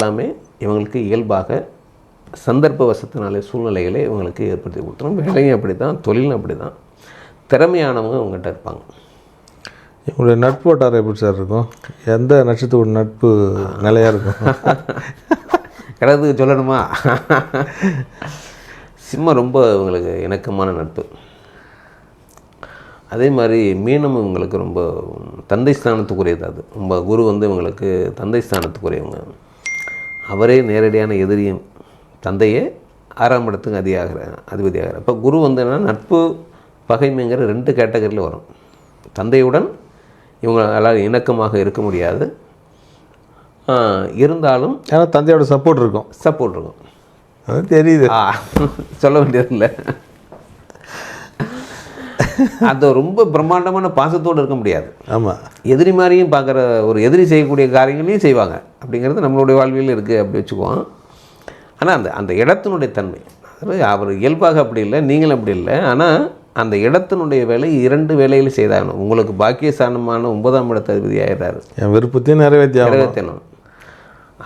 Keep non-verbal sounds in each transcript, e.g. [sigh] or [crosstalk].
எல்லாமே இவங்களுக்கு இயல்பாக சந்தர்ப்ப வசத்தினாலே சூழ்நிலைகளே இவங்களுக்கு ஏற்படுத்தி கொடுத்துரும். வேலையும் அப்படி தான் தொழிலும் அப்படி தான் திறமையானவங்க அவங்ககிட்ட இருப்பாங்க. உங்களுடைய நட்பு வட்டாரம் எப்படி சார் இருக்கும்? எந்த நட்சத்திரோட நட்பு நிலையாக இருக்கும்? கிடத்துக்கு சொல்லணுமா? சிம்மம் ரொம்ப இவங்களுக்கு இணக்கமான நட்பு. அதே மாதிரி மீனம் இவங்களுக்கு ரொம்ப தந்தை ஸ்தானத்துக்குரியது அது. ரொம்ப குரு வந்து இவங்களுக்கு தந்தை ஸ்தானத்துக்குரியவங்க. அவரே நேரடியான எதிரியும் தந்தையே ஆறாம் இடத்துக்கு அதிகாகிற அதிபதியாகிறார். அப்போ குரு வந்து என்னன்னா நட்பு பகைமைங்கிற ரெண்டு கேட்டகரியில் வரும். தந்தையுடன் இவங்களால் இணக்கமாக இருக்க முடியாது. இருந்தாலும் ஏன்னா தந்தையோட சப்போர்ட் இருக்கும். சப்போர்ட் இருக்கும். அது தெரியுது. சொல்ல வேண்டியதில்லை. அது ரொம்ப பிரம்மாண்டமான பாசத்தோடு இருக்க முடியாது. ஆமாம் எதிரி மாதிரியும் பார்க்குற ஒரு எதிரி செய்யக்கூடிய காரியங்களையும் செய்வாங்க. அப்படிங்கிறது நம்மளுடைய வாழ்வியல் இருக்குது அப்படி வச்சுக்குவோம். ஆனால் அந்த அந்த இடத்தினுடைய தன்மை அவர் இயல்பாக அப்படி இல்லை நீங்களும் அப்படி இல்லை ஆனால் அந்த இடத்தினுடைய வேலை இரண்டு வேலையில் செய்தாகணும். உங்களுக்கு பாக்கியஸ்தானமான ஒன்பதாம் இடத்த அதிபதி ஆயிடுறாரு. என் விருப்பத்தையும் நிறைவேற்றி நிறைவேற்றணும்.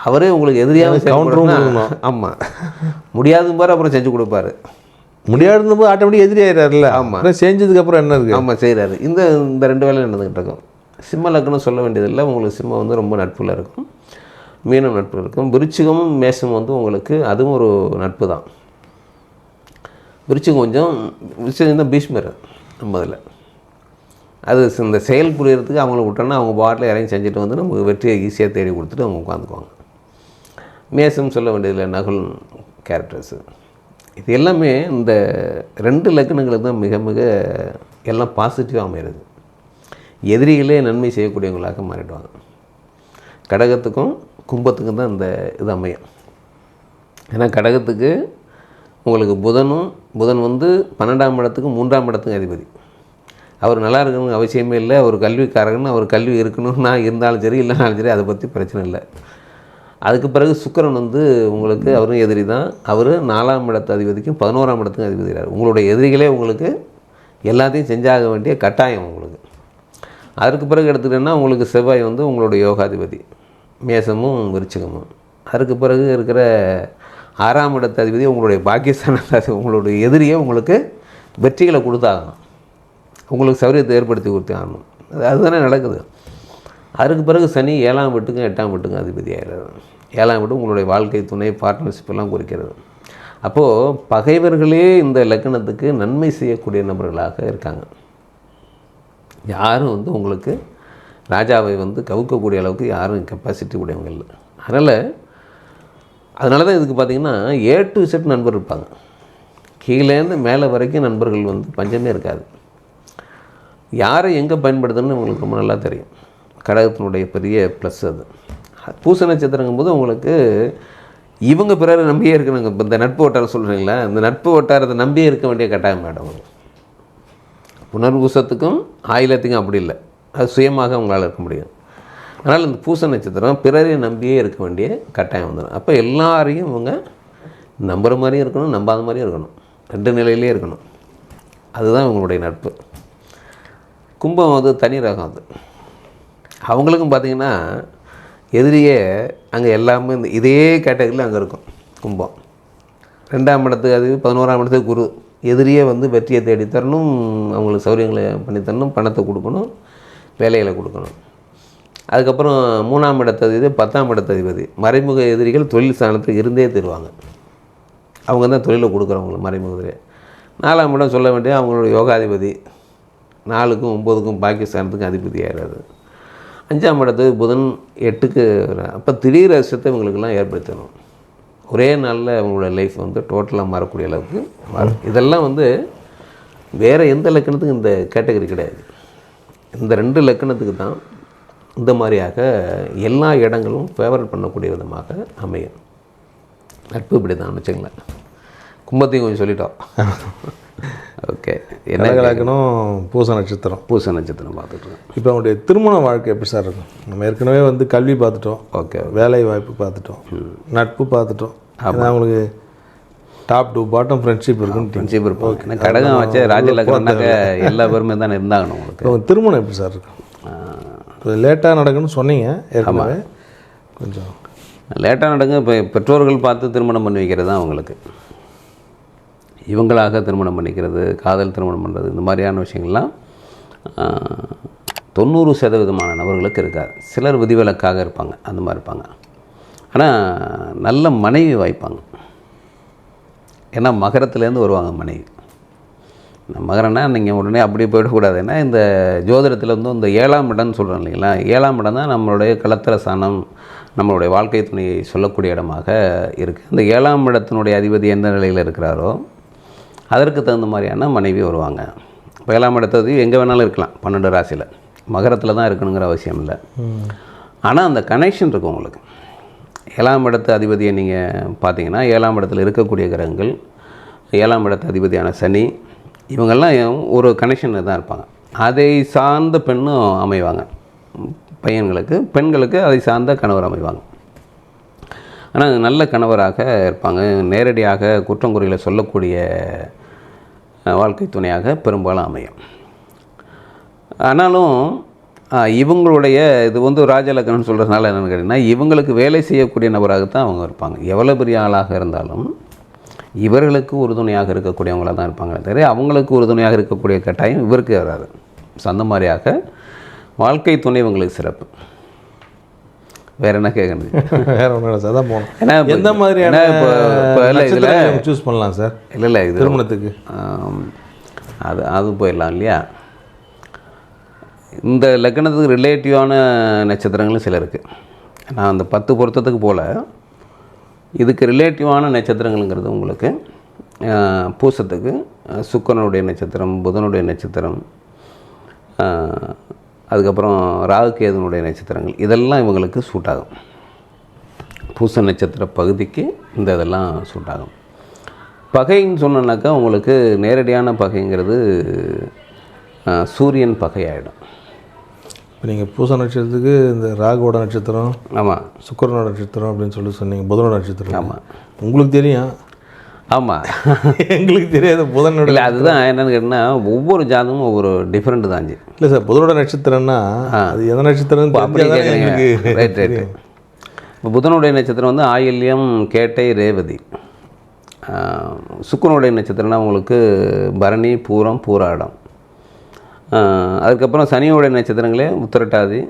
அவரே உங்களுக்கு எதிரியாக ஆமாம் முடியாதும் பாரு அப்புறம் செஞ்சு கொடுப்பாரு. முடியாதுன்னு போது ஆட்டோமேட்டிக் எதிரி ஆயிடுறாருல்ல. ஆமா. அப்புறம் செஞ்சதுக்கப்புறம் என்ன இருக்குது ஆமாம் செய்கிறாரு இந்த இந்த ரெண்டு வேலையும் நடந்துக்கிட்டு இருக்கும். சிம்ம லக்னம் சொல்ல வேண்டியதில்லை. உங்களுக்கு சிம்மம் வந்து ரொம்ப நட்பில் இருக்கும். மீனம் நட்பு இருக்கும். விருச்சிகமும் மேசம் வந்து உங்களுக்கு அதுவும் ஒரு நட்பு தான். விருச்சிகம் கொஞ்சம் விருச்சிகம் தான் பீஷ்மர் நம்ம அதில் அது இந்த செயல் புரியறதுக்கு அவங்கள விட்டோன்னா அவங்க பாட்டில் இறங்கி செஞ்சுட்டு வந்து நமக்கு வெற்றியை ஈஸியாக தேடி கொடுத்துட்டு அவங்க உட்காந்துக்குவாங்க. மேசம் சொல்ல வேண்டியதில்லை. நகுல் கேரக்டர்ஸு இது எல்லாமே இந்த ரெண்டு லக்கணங்களுக்கு தான் மிக மிக எல்லாம் பாசிட்டிவாக அமையிறது. எதிரிகளே நன்மை செய்யக்கூடியவங்களாக மாறிடுவாங்க. கடகத்துக்கும் கும்பத்துக்கும் தான் இந்த இது அமையும். ஏன்னா கடகத்துக்கு உங்களுக்கு புதனும் புதன் வந்து பன்னெண்டாம் இடத்துக்கும் மூன்றாம் இடத்துக்கும் அதிபதி. அவர் நல்லா இருக்கணும்னு அவசியமே இல்லை. அவர் கல்விக்காரங்கன்னு அவர் கல்வி இருக்கணும்னா இருந்தாலும் சரி இல்லைனாலும் சரி அதை பற்றி பிரச்சனை இல்லை. அதுக்கு பிறகு சுக்கிரன் வந்து உங்களுக்கு அவரும் எதிரி தான். அவர் நாலாம் இடத்து அதிபதிக்கும் பதினோராம் இடத்துக்கும் அதிபதிகிறார் உங்களுடைய எதிரிகளே உங்களுக்கு எல்லாத்தையும் செஞ்சாக வேண்டிய கட்டாயம் உங்களுக்கு. அதற்கு பிறகு எடுத்துக்கிட்டோன்னா உங்களுக்கு செவ்வாய் வந்து உங்களுடைய யோகாதிபதி. மேசமும் விருச்சிகமும். அதுக்கு பிறகு இருக்கிற ஆறாம் இடத்து அதிபதி உங்களுடைய அதிபதி, உங்களுடைய எதிரியை உங்களுக்கு வெற்றிகளை கொடுத்தாகணும். உங்களுக்கு சௌரியத்தை ஏற்படுத்தி கொடுத்து ஆகணும். அது அதுதானே நடக்குது. அதுக்கு பிறகு சனி ஏழாம் வீட்டுக்கும் எட்டாம் வீட்டுக்கும் அதிபதி ஆகிறார் ஏழாம் வீடு உங்களுடைய வாழ்க்கை துணை பார்ட்னர்ஷிப் எல்லாம் குறிக்கிறது. அப்போது பகைவர்களே இந்த லக்கணத்துக்கு நன்மை செய்யக்கூடிய நபர்களாக இருக்காங்க. யாரும் வந்து உங்களுக்கு ராஜாவை வந்து கவுக்கக்கூடிய அளவுக்கு யாரும் கெப்பாசிட்டி உடையவங்க இல்லை. அதனால் அதனால தான் இதுக்கு பார்த்தீங்கன்னா ஏ டு செட் நண்பர் இருப்பாங்க. கீழேருந்து மேலே வரைக்கும் நண்பர்கள் வந்து பஞ்சமே இருக்காது. யாரை எங்கே பயன்படுத்தணும்னு உங்களுக்கு ரொம்ப நல்லா தெரியும். கடகத்தினுடைய பெரிய ப்ளஸ் அது. பூச நட்சத்திரங்கும் போது உங்களுக்கு இவங்க பிறரை நம்பியே இருக்கணுங்க. இப்போ இந்த நட்பு வட்டாரம் சொல்கிறீங்களா இந்த நட்பு வட்டாரத்தை நம்பியே இருக்க வேண்டிய கட்டாயம் மேடம் புனர்பூசத்துக்கும் ஆயிலத்துக்கும் அப்படி இல்லை. அது சுயமாக உங்களால் இருக்க முடியும் அதனால் இந்த பூச நட்சத்திரம் பிறரை நம்பியே இருக்க வேண்டிய கட்டாயம் வந்துடும் அப்போ எல்லாரையும் இவங்க நம்புகிற மாதிரியும் இருக்கணும் நம்பாத மாதிரியும் இருக்கணும். ரெண்டு நிலையிலே இருக்கணும். அதுதான் இவங்களுடைய நட்பு. கும்பம் அது தனி ரகம் அது. அவங்களுக்கும் பார்த்திங்கன்னா எதிரியே அங்கே எல்லாமே இந்த இதே கேட்டகரியில் அங்கே இருக்கும். கும்பம். ரெண்டாம் இடத்துக்கு அது பதினோராம் இடத்துக்கு குரு. எதிரியே வந்து வெற்றியை தேடி தரணும் அவங்களுக்கு சௌரியங்களை பண்ணி தரணும் பணத்தை கொடுக்கணும் வேலைகளை கொடுக்கணும். அதுக்கப்புறம் மூணாம் இடத்ததிபதி பத்தாம் இடத்ததிபதி. மறைமுக எதிரிகள் தொழில் ஸ்தானத்துக்கு இருந்தே தருவாங்க. அவங்க தான் தொழிலை கொடுக்குறவங்க மறைமுக நாலாம் இடம் சொல்ல வேண்டிய அவங்களோட யோகாதிபதி. நாலுக்கும் ஒம்போதுக்கும் பாகிஸ்தானத்துக்கும் அதிபதி ஆகிறாரு அஞ்சாம் இடத்து புதன் எட்டுக்கு அப்போ திடீர் அதிர்ஷ்டத்தை இவங்களுக்கெல்லாம் ஏற்படுத்தணும். ஒரே நாளில் அவங்களோட லைஃப் வந்து டோட்டலாக மாறக்கூடிய அளவுக்கு மாறும். இதெல்லாம் வந்து வேறு எந்த லக்கணத்துக்கும் இந்த கேட்டகரி கிடையாது. இந்த ரெண்டு லக்கணத்துக்கு தான் இந்த மாதிரியாக எல்லா இடங்களும் ஃபேவர் பண்ணக்கூடிய விதமாக அமையும். நட்பு இப்படி தான் வச்சுங்களேன் கும்பத்தையும் கொஞ்சம் சொல்லிட்டோம். ஓகே. என்ன கடகலக்கணம் பூச நட்சத்திரம். பூச நட்சத்திரம் பார்த்துட்ருக்கோம் இப்போ அவங்களுடைய திருமண வாழ்க்கை எப்படி சார் இருக்கும்? நம்ம ஏற்கனவே வந்து கல்வி பார்த்துட்டோம். ஓகே வேலை வாய்ப்பு பார்த்துட்டோம். நட்பு பார்த்துட்டோம். ஏன்னா அவங்களுக்கு டாப் டு பாட்டம் ஃப்ரெண்ட்ஷிப் இருக்குன்னு ஃப்ரெண்ட்ஷிப் இருப்போம் ஏன்னா கடகம் வச்சு ராஜலக்கணம்னாக்க எல்லா பேருமே தானே இருந்தாகணும் உங்களுக்கு. திருமணம் எப்படி சார் இருக்கும்? லேட்டாக நடக்குன்னு சொன்னீங்க ஏற்கனவே. கொஞ்சம். லேட்டாக நடங்க இப்போ பெற்றோர்கள் பார்த்து திருமணம் பண்ணி வைக்கிறது தான் அவங்களுக்கு. இவங்களாக திருமணம் பண்ணிக்கிறது காதல் திருமணம் பண்ணுறது இந்த மாதிரியான விஷயங்கள்லாம் தொண்ணூறு சதவீதமான நபர்களுக்கு இருக்காது. சிலர் விதிவிலக்காக இருப்பாங்க. அந்த மாதிரி இருப்பாங்க. ஆனால் நல்ல மனைவி வாய்ப்பாங்க. ஏன்னா மகரத்துலேருந்து வருவாங்க மனைவி. மகரன்னா நீங்கள் உடனே அப்படி போயிடக்கூடாது. ஏன்னா இந்த ஜோதிடத்தில் வந்து இந்த ஏழாம் இடம்னு சொல்கிறோம் இல்லைங்களா? ஏழாம் இடம் தான் நம்மளுடைய கலத்திர சாணம் நம்மளுடைய வாழ்க்கை துணையை சொல்லக்கூடிய இடமாக இருக்குது இந்த ஏழாம் இடத்தினுடைய அதிபதி எந்த நிலையில் இருக்கிறாரோ அதற்கு தகுந்த மாதிரியான மனைவி வருவாங்க. இப்போ ஏழாம் இடத்தது எங்கே வேணாலும் இருக்கலாம் பன்னெண்டு ராசியில். மகரத்தில் தான் இருக்கணுங்கிற அவசியம் இல்லை. ஆனால் அந்த கனெக்ஷன் இருக்கும் உங்களுக்கு. ஏழாம் இடத்து அதிபதியை நீங்கள் பார்த்தீங்கன்னா ஏழாம் இடத்துல இருக்கக்கூடிய கிரகங்கள் ஏழாம் இடத்து அதிபதியான சனி இவங்கெல்லாம் ஒரு கனெக்ஷனில் தான் இருப்பாங்க. அதை சார்ந்த பெண்ணும் அமைவாங்க. பையன்களுக்கு பெண்களுக்கு அதை சார்ந்த கணவர் அமைவாங்க. ஆனால் நல்ல கணவராக இருப்பாங்க. நேரடியாக குற்றங்குறைகளை சொல்லக்கூடிய வாழ்க்கை துணையாக பெரும்பாலும் அமையும். ஆனாலும் இவங்களுடைய இது வந்து ராஜலக்கணம்னு சொல்கிறதுனால என்னென்னு கேட்டிங்கன்னா இவங்களுக்கு வேலை செய்யக்கூடிய நபராகத்தான் அவங்க இருப்பாங்க. எவ்வளோ பெரிய ஆளாக இருந்தாலும் இவர்களுக்கு உறுதுணையாக இருக்கக்கூடியவங்களாக தான் இருப்பாங்க தவிர அவங்களுக்கு உறுதுணையாக இருக்கக்கூடிய கட்டாயம் இவருக்கு வராது. ஸோ அந்த மாதிரியாக வாழ்க்கை துணை இவங்களுக்கு சிறப்பு. வேற என்ன கேட்குறது [laughs] வேற ஒன்றும் இல்லை சார் தான் போகணும் ஏன்னா எந்த மாதிரியான இப்போ இப்போ இல்லை இதில் சூஸ் பண்ணலாம் சார்? இல்லை இல்லை இது திருமணத்துக்கு. அது அது போயிடலாம் இல்லையா? இந்த லக்னத்துக்கு ரிலேட்டிவான நட்சத்திரங்களும் சில இருக்குது நான் அந்த பத்து பொருத்தத்துக்கு போல் இதுக்கு ரிலேட்டிவான நட்சத்திரங்கள்ங்கிறது உங்களுக்கு பூசத்துக்கு சுக்கிரனுடைய நட்சத்திரம் புதனுடைய நட்சத்திரம் அதுக்கப்புறம் ராகுகேதனுடைய நட்சத்திரங்கள் இதெல்லாம் இவங்களுக்கு சூட் ஆகும். பூச நட்சத்திர பகுதிக்கு இந்த இதெல்லாம் சூட் ஆகும். பகைன்னு சொன்னோன்னாக்கா உங்களுக்கு நேரடியான பகைங்கிறது சூரியன் பகையாயிடும். இப்போ நீங்கள் பூச நட்சத்திரத்துக்கு இந்த ராகுவோட நட்சத்திரம் ஆமாம் சுக்கரனோட நட்சத்திரம் அப்படின்னு சொல்லி சொன்னீங்க புதனோட நட்சத்திரம். ஆமாம் உங்களுக்கு தெரியும் ஆமாம் [laughs] எங்களுக்கு தெரியாது புதனோட இல்லை அதுதான் என்னன்னு கேட்டிங்கன்னா ஒவ்வொரு ஜாதகமும் ஒவ்வொரு டிஃப்ரெண்ட் தான் இல்லை சார் புதனோட நட்சத்திரம்னா அது எந்த நட்சத்திரம் அப்படியே ரைட் ரைட் இப்போ புதனுடைய நட்சத்திரம் வந்து ஆயில்யம் கேட்டை ரேவதி. சுக்கிரனுடைய நட்சத்திரம்னா உங்களுக்கு பரணி பூரம் பூராடம். அதுக்கப்புறம் சனியோடைய நட்சத்திரங்களே உத்திரட்டாதி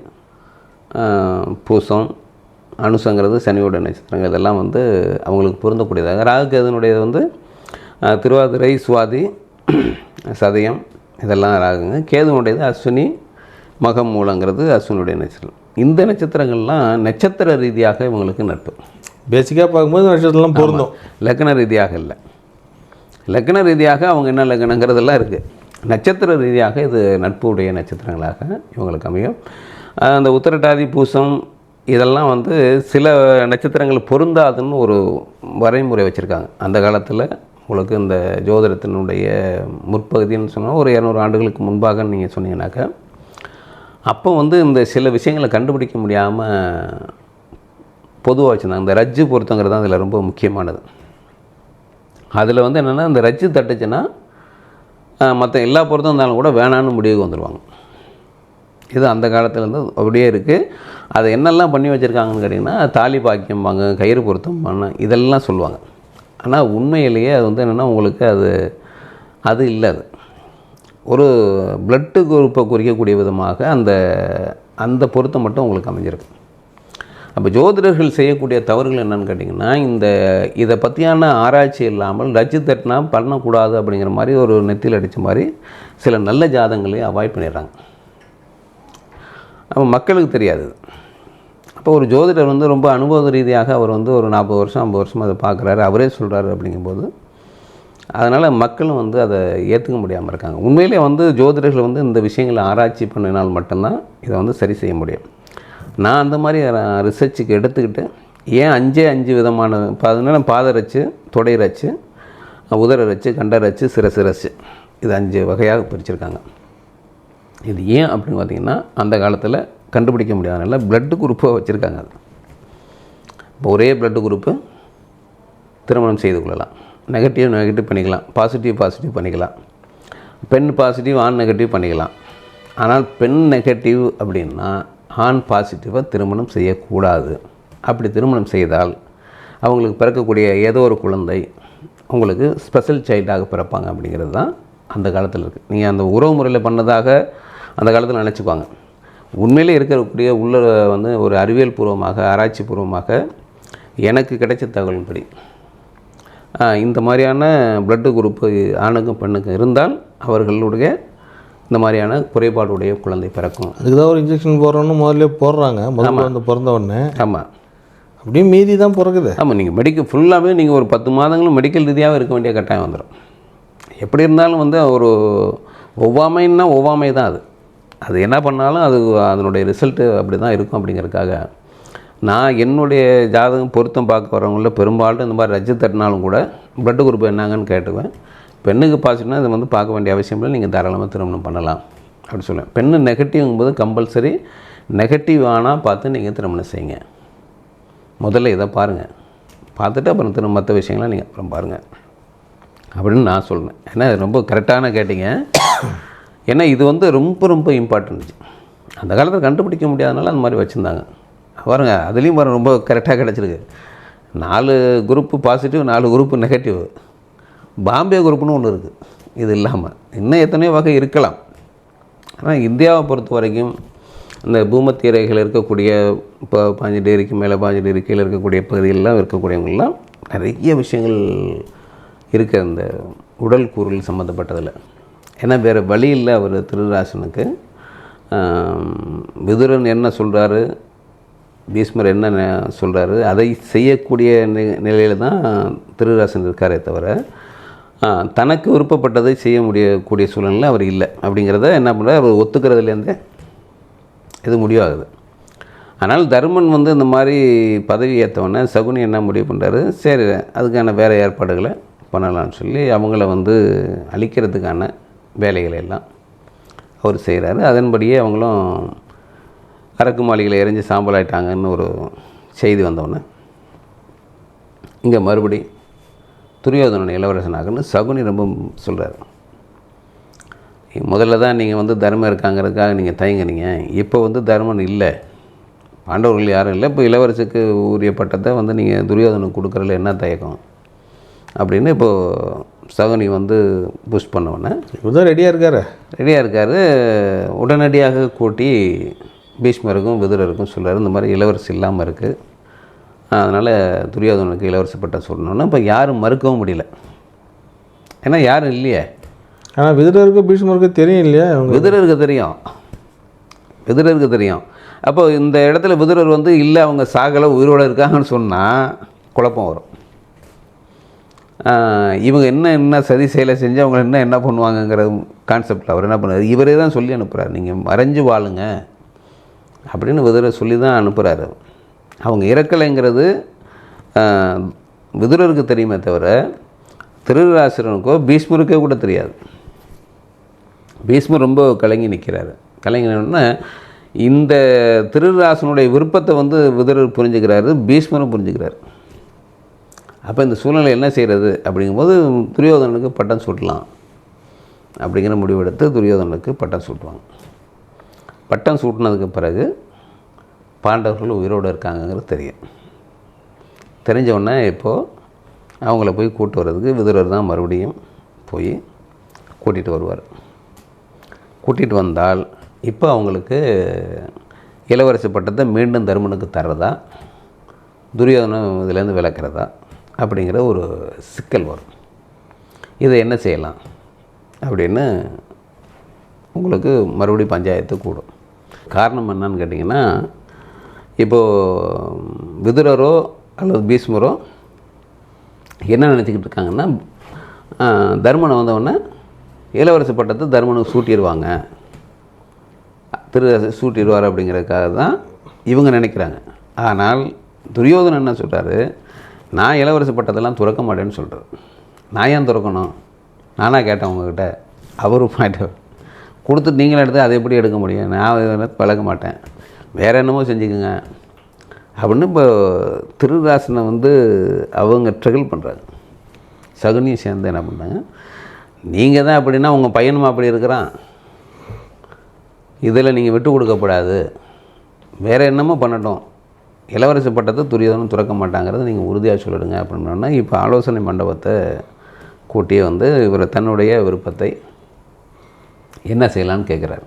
பூசம் அனுசங்கிறது சனியோட நட்சத்திரங்கள் இதெல்லாம் வந்து அவங்களுக்கு பொருந்தக்கூடியதாக. ராகுகேதனுடையது வந்து திருவாதிரை சுவாதி சதயம் இதெல்லாம் ராகுங்க. கேதுனுடையது அஸ்வினி மகம் மூலங்கிறது அஸ்வினுடைய நட்சத்திரம். இந்த நட்சத்திரங்கள்லாம் நட்சத்திர ரீதியாக இவங்களுக்கு நட்பு. பேசிக்காக பார்க்கும்போது நட்சத்திரம்லாம் பொருந்தும். லக்ன ரீதியாக இல்லை. லக்ன ரீதியாக அவங்க என்ன லக்னங்கிறதெல்லாம் இருக்குது நட்சத்திர ரீதியாக இது நட்பு உடைய நட்சத்திரங்களாக இவங்களுக்கு அமையும். அந்த உத்திரட்டாதி பூசம் இதெல்லாம் வந்து சில நட்சத்திரங்கள் பொருந்தாதுன்னு ஒரு வரைமுறை வச்சுருக்காங்க. அந்த காலத்தில் உங்களுக்கு இந்த ஜோதிடத்தினுடைய முற்பகுதின்னு சொன்னால் ஒரு இரநூறு ஆண்டுகளுக்கு முன்பாக நீங்கள் சொன்னீங்கன்னாக்கா அப்போ வந்து இந்த சில விஷயங்களை கண்டுபிடிக்க முடியாமல் பொதுவாக வச்சுருந்தாங்க. இந்த ரஜ்ஜு பொருத்தங்கிறது தான் அதில் ரொம்ப முக்கியமானது. அதில் வந்து என்னென்னா இந்த ரஜ்ஜு தட்டுச்சுன்னா மற்ற எல்லா பொருத்தம் இருந்தாலும் கூட வேணான்னு முடிவுக்கு வந்துடுவாங்க இது அந்த காலத்துலேருந்து அப்படியே இருக்குது அதை என்னெல்லாம் பண்ணி வச்சுருக்காங்கன்னு கேட்டிங்கன்னா தாலி பாக்கியம்பாங்க கயிறு பொருத்தம் பண்ண இதெல்லாம் சொல்லுவாங்க. ஆனால் உண்மையிலேயே அது வந்து என்னென்னா உங்களுக்கு அது அது இல்லை அது. ஒரு பிளட்டு குரூப்பை குறிக்கக்கூடிய விதமாக அந்த அந்த பொருத்தம் மட்டும் உங்களுக்கு அமைஞ்சிருக்கு. அப்போ ஜோதிடர்கள் செய்யக்கூடிய தவறுகள் என்னென்னு கேட்டிங்கன்னா இந்த இதை பற்றியான ஆராய்ச்சி இல்லாமல் ரஜ்ஜு தட்டினா பண்ணக்கூடாது அப்படிங்கிற மாதிரி ஒரு நெத்தியில் அடித்த மாதிரி சில நல்ல ஜாதங்களையும் அவாய்ட் பண்ணிடுறாங்க. அப்போ மக்களுக்கு தெரியாது. அப்போ ஒரு ஜோதிடர் வந்து ரொம்ப அனுபவ ரீதியாக அவர் வந்து ஒரு நாற்பது வருஷம் ஐம்பது வருஷம் அதை பார்க்குறாரு அவரே சொல்கிறாரு அப்படிங்கும்போது அதனால் மக்களும் வந்து அதை ஏற்றுக்க முடியாமல் இருக்காங்க. உண்மையிலே வந்து ஜோதிடர்கள் வந்து இந்த விஷயங்களை ஆராய்ச்சி பண்ணினால் மட்டும்தான் இதை வந்து சரி செய்ய முடியும். நான் அந்த மாதிரி ரிசர்ச்சுக்கு எடுத்துக்கிட்டு ஏன் அஞ்சே அஞ்சு விதமான இப்போ பாதரச்சு தொடைரச்சு உதரரச்சு கண்டரச்சு சிரசிரச்சு இது அஞ்சு வகையாக பிரிச்சிருக்காங்க. இது ஏன் அப்படின்னு பார்த்தீங்கன்னா அந்த காலத்தில் கண்டுபிடிக்க முடியாதனால பிளட்டு குரூப்பாக வச்சுருக்காங்க அது. இப்போ ஒரே பிளட்டு குரூப்பு திருமணம் செய்து கொள்ளலாம். நெகட்டிவ் நெகட்டிவ் பண்ணிக்கலாம். பாசிட்டிவ் பாசிட்டிவ் பண்ணிக்கலாம். பெண் பாசிட்டிவ் ஆண் நெகட்டிவ் பண்ணிக்கலாம். ஆனால் பெண் நெகட்டிவ் அப்படின்னா ஆண் பாசிட்டிவாக திருமணம் செய்யக்கூடாது. அப்படி திருமணம் செய்தால் அவங்களுக்கு பிறக்கக்கூடிய ஏதோ ஒரு குழந்தை உங்களுக்கு ஸ்பெஷல் சைல்டாக பிறப்பாங்க அப்படிங்கிறது தான் அந்த காலத்தில் இருக்குது நீங்கள் அந்த உறவு முறையில் பண்ணதாக அந்த காலத்தில் நினச்சிக்குவாங்க. உண்மையிலே இருக்கக்கூடிய உள்ள வந்து ஒரு அறிவியல் பூர்வமாக ஆராய்ச்சி பூர்வமாக எனக்கு கிடைச்ச தகவலின்படி ஆஹ், இந்த மாதிரியான பிளட்டு குரூப்பு ஆணுக்கும் பெண்ணுக்கும் இருந்தால் அவர்களுடைய இந்த மாதிரியான குறைபாடுடைய குழந்தை பிறக்கும். அதுக்கு தான் ஒரு இன்ஜெக்ஷன் போடுறோன்னு முதல்ல போடுறாங்க. முதல்ல வந்து பிறந்த உடனே. ஆமாம் அப்படியே மீதி தான் பிறக்குது. ஆமாம் நீங்கள் மெடிக்கல் ஃபுல்லாகவே நீங்கள் ஒரு பத்து மாதங்களும் மெடிக்கல் ரீதியாகவே இருக்க வேண்டிய கட்டாயம் வந்துடும் எப்படி இருந்தாலும் வந்து ஒரு ஒவ்வாமைன்னா ஒவ்வாமை தான் அது. அது என்ன பண்ணாலும் அது அதனுடைய ரிசல்ட்டு அப்படி தான் இருக்கும் அப்படிங்கிறதுக்காக. நான் என்னுடைய ஜாதகம் பொருத்தம் பார்க்க வரவங்கள பெரும்பாலும் இந்த மாதிரி ரஜ்ஜு தட்டினாலும் கூட ப்ளட் குரூப் என்னங்கன்னு கேட்டுவேன் பெண்ணுக்கு பாசிட்டிவ்னா இது வந்து பார்க்க வேண்டிய அவசியம் இல்லை. நீங்கள் தாராளமாக திருமணம் பண்ணலாம் அப்படி சொல்லுவேன். பெண்ணு நெகட்டிவ்ங்கும்போது கம்பல்சரி நெகட்டிவ் ஆனால் பார்த்து நீங்கள் திருமணம் செய்யுங்க. முதல்ல இதை பாருங்கள் பார்த்துட்டு அப்புறம் திரும்ப மற்ற விஷயங்கள்லாம் நீங்கள் அப்புறம் பாருங்கள் அப்படின்னு நான் சொல்கிறேன் ஏன்னா இது ரொம்ப கரெக்டான கேட்டிங்க. ஏன்னா இது வந்து ரொம்ப ரொம்ப இம்பார்ட்டன்ட் அந்த காலத்தில் கண்டுபிடிக்க முடியாதனால அந்த மாதிரி வச்சுருந்தாங்க. பாருங்க அதுலேயும் பாருங்கள் ரொம்ப கரெக்டாக கிடச்சிருக்கு. நாலு குரூப்பு பாசிட்டிவ் நாலு குரூப்பு நெகட்டிவ் பாம்பே குரூப்னு ஒன்று இருக்குது இது இல்லாமல் இன்னும் எத்தனையோ வகை இருக்கலாம். ஆனால் இந்தியாவை பொறுத்த வரைக்கும் இந்த பூமத்திய ரேகையில் இருக்கக்கூடிய இப்போ பாஞ்சு டிகிரிக்கு மேலே பாஞ்சு டிகிரி கீழே இருக்கக்கூடிய பகுதிகளெலாம் இருக்கக்கூடியவங்கெல்லாம் நிறைய விஷயங்கள் இருக்குது அந்த உடல் கூறுகள் சம்மந்தப்பட்டதில் ஏன்னா வேறு வழி இல்லை அவர் திருராசனுக்கு. விதுரன் என்ன சொல்கிறாரு பீஷ்மர் என்ன சொல்கிறாரு அதை செய்யக்கூடிய நி- நிலையில் தான் திருராசன் இருக்காரே தவிர தனக்கு விருப்பப்பட்டதை செய்ய முடியக்கூடிய சூழ்நிலை அவர் இல்லை. அப்படிங்கிறத என்ன பண்ணுறாரு அவர் ஒத்துக்கிறதுலேருந்தே இது முடிவாகுது. ஆனால் தர்மன் வந்து இந்த மாதிரி பதவி ஏற்றவொடனே சகுனி என்ன முடிவு பண்ணுறாரு சரி அதுக்கான வேறு ஏற்பாடுகளை பண்ணலாம்னு சொல்லி அவங்கள வந்து அழிக்கிறதுக்கான வேலைகளை எல்லாம் அவர் செய்கிறாரு. அதன்படியே அவங்களும் அரக்கு மாளிகையில் எரிஞ்சு சாம்பல் ஆகிட்டாங்கன்னு ஒரு செய்தி வந்தோடனே இங்கே மறுபடி துரியோதனன் இளவரசனாகன்னு சகுனி ரொம்ப சொல்கிறார். முதல்ல தான் நீங்கள் வந்து தர்மம் இருக்காங்கிறதுக்காக நீங்கள் தயங்குனீங்க. இப்போ வந்து தர்மன் இல்லை. பாண்டவர்கள் யாரும் இல்லை. இப்போ இளவரசுக்கு உரிய பட்டத்தை வந்து நீங்கள் துரியோதனுக்கு கொடுக்குறதுல என்ன தயக்கம்? அப்படின்னு இப்போது சகுனி வந்து புஷ் பண்ண இவர் ரெடியாக இருக்காரு. ரெடியாக இருக்கார். உடனடியாக கூட்டி பீஷ்மருக்கும் விதுரருக்கும் சொல்றாரு. இந்த மாதிரி இளவரசி இல்லாமல் இருக்குது அதனால் துரியோதனுக்கு இளவரசி பட்டம் சொல்லணும்னா இப்போ யாரும் மறுக்கவும் முடியல. ஏன்னா யாரும் இல்லையே. ஆனால் விதுரருக்கு பீஷ்மருக்கு தெரியும் இல்லையா? விதுரருக்கு தெரியும். விதுரருக்கு தெரியும். அப்போ இந்த இடத்துல விதுரர் வந்து இல்லை அவங்க சாகலை உயிரோடு இருக்காங்கன்னு சொன்னால் குழப்பம் வரும். இவங்க என்ன என்ன சதி செயலை செஞ்சு அவங்க என்ன என்ன பண்ணுவாங்கங்கிற கான்செப்டில் அவர் என்ன பண்ணுறாரு இவரே தான் சொல்லி அனுப்புகிறார் நீங்கள் மறைஞ்சு வாழுங்க அப்படின்னு விதுரர் சொல்லி தான் அனுப்புகிறாரு அவங்க இறக்கலைங்கிறது விதுரருக்கு தெரியுமே தவிர திருராசிரனுக்கோ பீஷ்மருக்கே கூட தெரியாது. பீஷ்மர் ரொம்ப கலங்கி நிற்கிறாரு கலங்கினோடனே இந்த திருராசனுடைய விருப்பத்தை வந்து விதுரர் புரிஞ்சுக்கிறாரு பீஷ்மரும் புரிஞ்சுக்கிறாரு. அப்போ இந்த சூழ்நிலை என்ன செய்கிறது அப்படிங்கும்போது துரியோதனனுக்கு பட்டம் சூட்டலாம். அப்படிங்கிற முடிவெடுத்து துரியோதனனுக்கு பட்டம் சூட்டுவாங்க. பட்டம் சூட்டினதுக்கு பிறகு பாண்டவர்கள் உயிரோடு இருக்காங்கங்கிறது தெரியும். தெரிஞ்சவுடனே இப்போது அவங்கள போய் கூட்டு வர்றதுக்கு விதுரர் தான் மறுபடியும் போய் கூட்டிகிட்டு வருவார். கூட்டிகிட்டு வந்தால் இப்போ அவங்களுக்கு இளவரசி பட்டத்தை மீண்டும் தருமனுக்கு தர்றதா? துரியோதனம் இதுலேருந்து விளக்குறதா அப்படிங்கிற ஒரு சிக்கல் வரும். இதை என்ன செய்யலாம்? அப்படின்னு உங்களுக்கு மறுபடியும் பஞ்சாயத்து கூடும். காரணம் என்னன்னு கேட்டிங்கன்னா இப்போது விதுரரோ அல்லது பீஷ்மரோ என்ன நினச்சிக்கிட்டு இருக்காங்கன்னா தர்மனை வந்தவொடனே இளவரசு பட்டத்தை தருமனுக்கு சூட்டிடுவாங்க திரு சூட்டிடுவார் அப்படிங்கிறதுக்காக தான் இவங்க நினைக்கிறாங்க. ஆனால் துரியோதனன் என்ன சொல்கிறாரு நான் இளவரசி பட்டத்தெல்லாம் துறக்க மாட்டேன்னு சொல்கிறேன் நான் ஏன் துறக்கணும்? நானாக கேட்டேன் உங்ககிட்ட. அவரு மாட்டேன் கொடுத்துட்டு நீங்களும் எடுத்து அதை எப்படி எடுக்க முடியும்? நான் பழக மாட்டேன். வேறு என்னமோ செஞ்சுக்கோங்க. அப்படின்னு இப்போ திருராசனை வந்து அவங்க ட்ரகிள் பண்ணுறாங்க சகுனியும் சேர்ந்து என்ன பண்ணாங்க? நீங்கள் தான் அப்படின்னா உங்கள் பையனும் அப்படி இருக்கிறான். இதில் நீங்கள் விட்டு கொடுக்கக்கூடாது வேறு என்னமோ பண்ணட்டும். இளவரசி பட்டத்தை துரியோதனன் துறக்க மாட்டாங்கிறத நீங்கள் உறுதியாக சொல்லிடுங்க அப்படின்னா இப்போ ஆலோசனை மண்டபத்தை கூட்டியே வந்து இவர் தன்னுடைய விருப்பத்தை என்ன செய்யலான்னு கேட்குறாரு